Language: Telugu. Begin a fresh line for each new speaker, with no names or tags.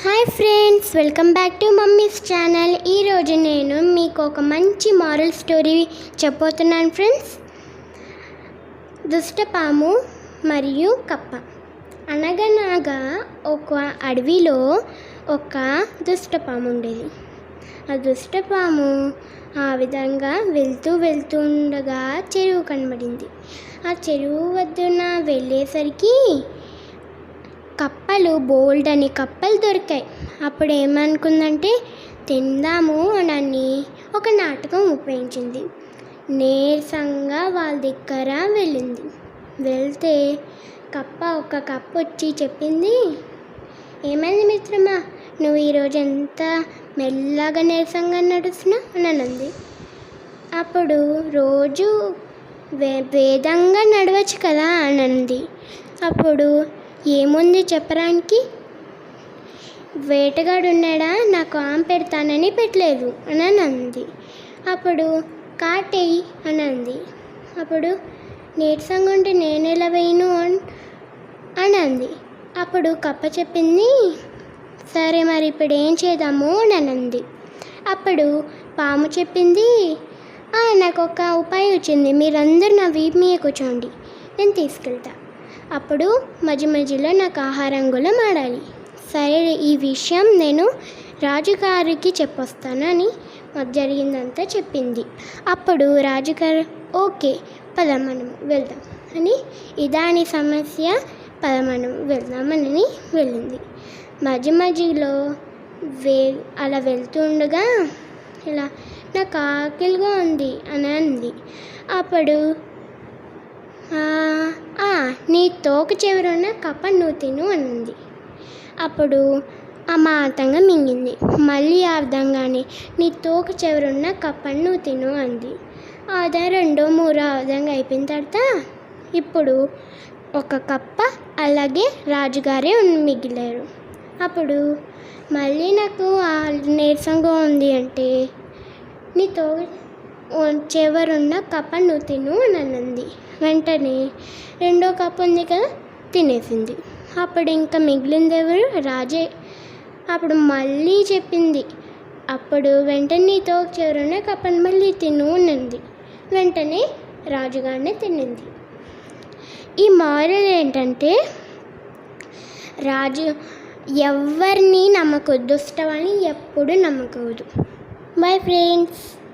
Hi friends welcome back to mummy's channel. ఈరోజు నేను మీకు ఒక మంచి మారల్ స్టోరీ చెప్పబోతున్నాను ఫ్రెండ్స్. దుష్టపాము మరియు కప్ప. అనగనగా ఒక అడవిలో ఒక దుష్టపాము ఉండేది. ఆ దుష్టపాము ఆ విధంగా వెళ్తూ వెళ్తూ ఉండగా చెరువు కనబడింది. ఆ చెరువు వద్దున వెళ్ళేసరికి కప్పలు బోల్డ్ అని కప్పలు దొరికాయి. అప్పుడు ఏమనుకుందంటే తిందాము అని ఒక నాటకం ఉపయోగించింది. నీరసంగా వాళ్ళ దగ్గర వెళ్ళింది. వెళ్తే కప్ప ఒక కప్ప వచ్చి చెప్పింది ఏమైంది మిత్రమా? నువ్వు ఈరోజు ఎంత మెల్లగా నీరసంగా నడుస్తున్నావు? అని అన్నది అప్పుడు రోజు వే వేదంగా నడవచ్చు కదా అని అంది అప్పుడు ఏముంది చెప్పడానికి? వేటగాడు ఉన్నాడా నాకు ఆమె పెడతానని పెట్టలేదు అని అంది అప్పుడు కాటేయి అని అంది అప్పుడు నీరసంగా ఉంటే నేను ఎలా వేయను అని? అంది అప్పుడు కప్ప చెప్పింది సరే మరి ఇప్పుడు ఏం చేద్దాము అని అంది అప్పుడు పాము చెప్పింది నాకు ఒక ఉపాయం వచ్చింది మీరందరూ నా వీపు మీద కూర్చోండి నేను తీసుకెళ్తా. అప్పుడు మధ్య మధ్యలో నాకు ఆహారం కూడా మాడాలి సరే ఈ విషయం నేను రాజుగారికి చెప్పొస్తానని మాకు జరిగిందంతా చెప్పింది. అప్పుడు రాజుగారు ఓకే పద మనం వెళ్దాం అని ఇదాని సమస్య పద మనం వెళ్దామని వెళ్ళింది. మధ్య మధ్యలో వే అలా వెళ్తుండగా ఇలా నాకు ఆకలిగా ఉంది అని అంది. అప్పుడు ఆ, నీ తోక చివరున్న కప్ప నువ్వు తిను అన్నది అప్పుడు అమాంతంగా మింగింది. మళ్ళీ అర్థంగానే నీ తోక చివరున్న కప్పను నువ్వు తిను అంది. అదే రెండో మూడో అర్థంగా అయిపోయిన తర్వాత ఇప్పుడు ఒక కప్ప అలాగే రాజుగారే మిగిలారు. అప్పుడు మళ్ళీ నాకు నీరసంగా ఉంది అంటే నీ తోక చివరున్న కప్ప నువ్వు తిను అని అన్నది వెంటనే రెండో కప్పు ఉంది కదా తినేసింది. అప్పుడు ఇంకా మిగిలింది ఎవరు రాజే. అప్పుడు మళ్ళీ చెప్పింది. అప్పుడు వెంటనే నీతో చివరున్న కప్పను మళ్ళీ తిను అన్నది వెంటనే రాజుగారిని తినింది. ఈ మారల్ ఏంటంటే రాజు ఎవరిని నమ్మకొద్దు దుష్టవాళ్ళని ఎప్పుడు నమ్మకూడదు. Bye friends